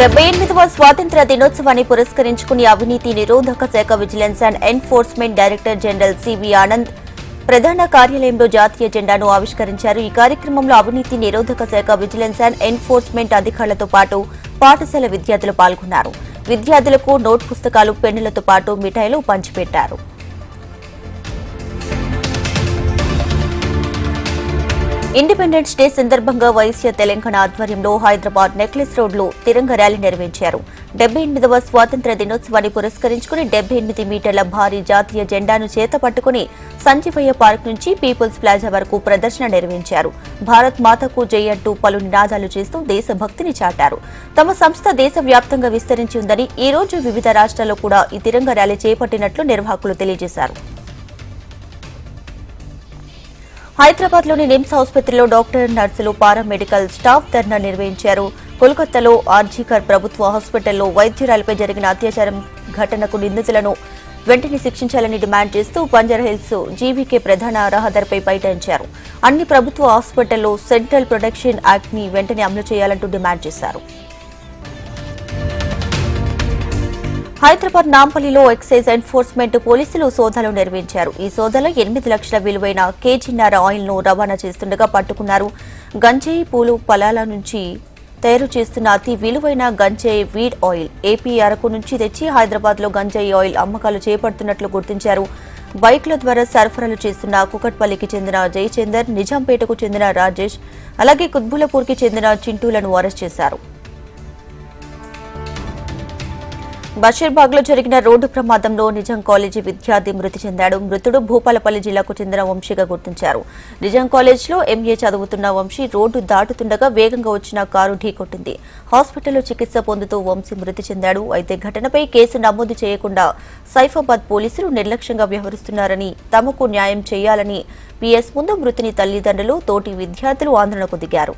డెబ్బై ఎనిమిదవ స్వాతంత్ర దినోత్సవాన్ని పురస్కరించుకుని అవినీతి నిరోధక శాఖ vigilance and enforcement director general C V Anand ప్రధాన కార్యాలయంలో జాతీయ జెండాను ఆవిష్కరించారు. ఈ కార్యక్రమంలో అవినీతి నిరోధక శాఖ విజిలెన్స్ అండ్ ఎన్ఫోర్స్మెంట్ అధికారులతో పాటు పాఠశాల విద్యార్థులు పాల్గొన్నారు. విద్యార్థులకు నోట్ పుస్తకాలు పెన్నులతో పాటు మిఠాయిలు పంచిపెట్టారు. ఇండిపెండెన్స్ డే సందర్భంగా వైశ్య తెలంగాణ ఆధ్వర్యంలో హైదరాబాద్ నెక్లెస్ రోడ్లో తిరంగ ర్యాలీ నిర్వహించారు. డెబ్బై ఎనిమిదవ స్వాతంత్ర దినోత్సవాన్ని పురస్కరించుకుని డెబ్బై ఎనిమిది మీటర్ల భారీ జాతీయ జెండాను చేత పట్టుకుని సంజీవయ్య పార్క్ నుంచి పీపుల్స్ ప్లాజా వరకు ప్రదర్శన నిర్వహించారు. భారత్ మాతకు జై అంటూ పలు నినాదాలు చేస్తూ దేశభక్తిని చాటారు. తమ సంస్థ దేశవ్యాప్తంగా విస్తరించి ఉందని ఈ రోజు వివిధ రాష్ట్రాల్లో కూడా ఈ తిరంగ ర్యాలీ చేపట్టినట్లు నిర్వాహకులు తెలియజేశారు. హైదరాబాద్లోని నిమ్స్ ఆసుపత్రిలో డాక్టర్ నర్సులు పారామెడికల్ స్టాఫ్ ధర్నా నిర్వహించారు. కోల్కతాలో ఆర్జీకర్ ప్రభుత్వ హాస్పిటల్లో వైద్యురాలపై జరిగిన అత్యాచారం ఘటనకు నిందితులను వెంటనే శిక్షించాలని డిమాండ్ చేస్తూ బంజారాహిల్స్ జీవీకే ప్రధాన రహదారిపై బైఠాయించారు. అన్ని ప్రభుత్వ హాస్పిటల్లో సెంట్రల్ ప్రొటెక్షన్ యాక్ట్ని వెంటనే అమలు చేయాలంటూ డిమాండ్ చేశారు. హైదరాబాద్ నాంపల్లిలో ఎక్సైజ్ ఎన్ఫోర్స్మెంట్ పోలీసులు సోదాలు నిర్వహించారు. ఈ సోదాలో ఎనిమిది లక్షల విలువైన కేజీన్నర ఆయిల్ను రవాణా చేస్తుండగా పట్టుకున్నారు. గంజాయి పూలు ఫలాల నుంచి తయారు చేస్తున్న అతి విలువైన గంజాయి వీడ్ ఆయిల్. ఏపీ అరకు నుంచి తెచ్చి హైదరాబాద్లో గంజాయి ఆయిల్ అమ్మకాలు చేపడుతున్నట్లు గుర్తించారు. బైక్ల ద్వారా సరఫరాలు చేస్తున్న కుకట్పల్లికి చెందిన జయచందర్ నిజాంపేటకు చెందిన రాజేష్ అలాగే కుత్బులపూర్కి చెందిన చింటూలను అరెస్ట్ చేశారు. బషీర్బాగ్లో జరిగిన రోడ్డు ప్రమాదంలో నిజాం కాలేజీ విద్యార్థి మృతి చెందాడు. మృతుడు భూపాలపల్లి జిల్లాకు చెందిన వంశీగా గుర్తించారు. నిజాం కాలేజ్లో ఎంఏ చదువుతున్న వంశీ రోడ్డు దాటుతుండగా వేగంగా వచ్చిన కారు ఢీకొట్టింది. హాస్పిటల్లో చికిత్స పొందుతూ వంశీ మృతి చెందాడు. అయితే ఘటనపై కేసు నమోదు చేయకుండా సైఫాబాద్ పోలీసులు నిర్లక్ష్యంగా వ్యవహరిస్తున్నారని తమకు న్యాయం చేయాలని పీఎస్ ముందు మృతిని తల్లిదండ్రులు తోటి విద్యార్థులు ఆందోళనకు దిగారు.